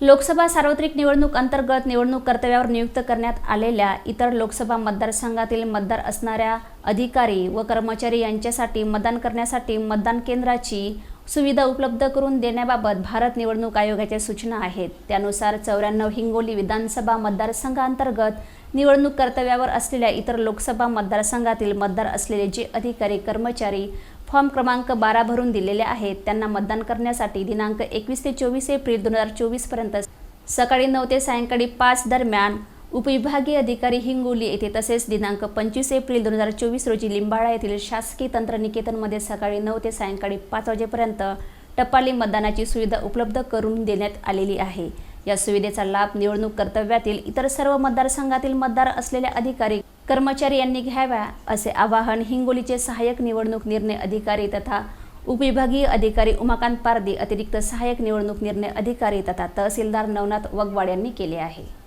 लोकसभा सार्वत्रिक निवडणूक अंतर्गत निवडणूक कर्तव्यावर नियुक्त करण्यात आलेल्या इतर लोकसभा मतदारसंघातील मतदार असणाऱ्या अधिकारी व कर्मचारी यांच्यासाठी मतदान करण्यासाठी मतदान केंद्राची सुविधा उपलब्ध करून देण्याबाबत भारत निवडणूक आयोगाच्या सूचना आहेत. त्यानुसार चौऱ्याण्णव हिंगोली विधानसभा मतदारसंघांतर्गत निवडणूक कर्तव्यावर असलेल्या इतर लोकसभा मतदारसंघातील मतदार असलेले जे अधिकारी कर्मचारी फॉर्म क्रमांक बारा भरून दिलेले आहेत. त्यांना मतदान करण्यासाठी दिनांक एकवीस ते चोवीस एप्रिल दोन हजार चोवीसपर्यंत सकाळी नऊ ते सायंकाळी पाच दरम्यान उपविभागीय अधिकारी हिंगोली येथे तसेच दिनांक पंचवीस एप्रिल दोन हजार चोवीस रोजी लिंबाळा येथील शासकीय तंत्रनिकेतनमध्ये सकाळी नऊ ते सायंकाळी पाच वाजेपर्यंत टपाली मतदानाची सुविधा उपलब्ध करून देण्यात आलेली आहे. या सुविधेचा लाभ निवडणूक कर्तव्यातील इतर सर्व मतदारसंघातील मतदार असलेले अधिकारी कर्मचारी यांनी घ्याव्या असे आवाहन हिंगोलीचे सहाय्यक निवडणूक निर्णय अधिकारी तथा उपविभागीय अधिकारी उमाकांत पारदी अतिरिक्त सहाय्यक निवडणूक निर्णय अधिकारी तथा तहसीलदार नवनाथ वगवाड यांनी केले आहे.